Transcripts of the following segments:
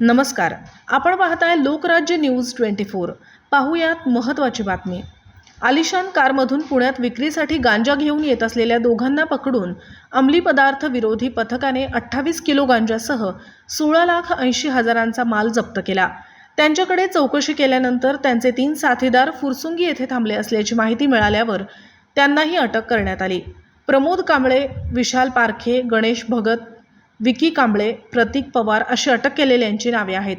नमस्कार. आपण पाहताय लोकराज्य न्यूज ट्वेंटी फोर. पाहूयात महत्त्वाची बातमी. आलिशान कारमधून पुण्यात विक्रीसाठी गांजा घेऊन येत असलेल्या दोघांना पकडून अंमली पदार्थ विरोधी पथकाने अठ्ठावीस किलो गांजासह सोळा लाख ऐंशी हजारांचा माल जप्त केला. त्यांच्याकडे चौकशी केल्यानंतर त्यांचे तीन साथीदार फुरसुंगी येथे थांबले असल्याची माहिती मिळाल्यावर त्यांनाही अटक करण्यात आली. प्रमोद कांबळे विशाल पारखे गणेश भगत विकी कांबळे प्रतीक पवार अशी अटक केलेल्यांची नावे आहेत.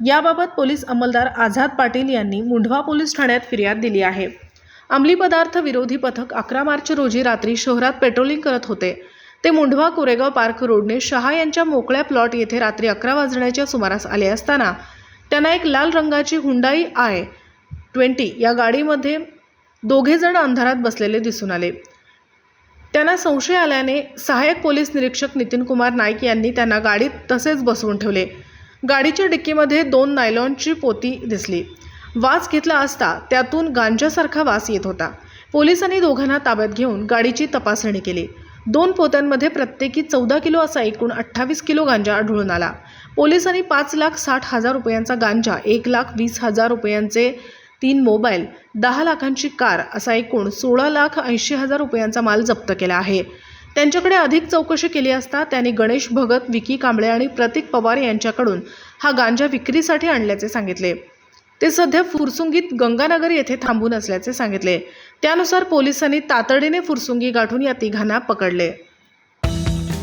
याबाबत पोलीस अंमलदार आझाद पाटील यांनी मुंढवा पोलीस ठाण्यात फिर्याद दिली आहे. अंमली पदार्थ विरोधी पथक अकरा मार्च रोजी रात्री शहरात पेट्रोलिंग करत होते. ते मुंढवा कोरेगाव पार्क रोडने शहा यांच्या मोकळ्या प्लॉट येथे रात्री अकरा वाजण्याच्या सुमारास आले असताना त्यांना एक लाल रंगाची हुंडाई आय ट्वेंटी या गाडीमध्ये दोघेजण अंधारात बसलेले दिसून आले. त्यांना संशय आल्याने सहाय्यक पोलीस निरीक्षक नितीन कुमार नाईक यांनी त्यांना गाडीत तसेच बसवून ठेवले. गाडीच्या डिक्कीमध्ये दोन नायलॉनची पोती दिसली. वास घेतला असता त्यातून गांजासारखा वास येत होता. पोलिसांनी दोघांना ताब्यात घेऊन गाडीची तपासणी केली. दोन पोत्यांमध्ये प्रत्येकी चौदा किलो असा एकूण अठ्ठावीस किलो गांजा आढळून आला. पोलिसांनी पाच लाख साठ हजार रुपयांचा गांजा एक लाख वीस हजार रुपयांचे तीन मोबाईल दहा लाखांची कार असा एकूण सोळा लाख ऐंशी हजार रुपयांचा माल जप्त केला आहे. त्यांच्याकडे अधिक चौकशी केली असता त्यांनी गणेश भगत विकी कांबळे आणि प्रतीक पवार यांच्याकडून हा गांजा विक्रीसाठी आणल्याचे सांगितले. ते सध्या फुरसुंगीत गंगानगर येथे थांबून असल्याचे सांगितले. त्यानुसार पोलिसांनी तातडीने फुरसुंगी गाठून या तिघांना पकडले.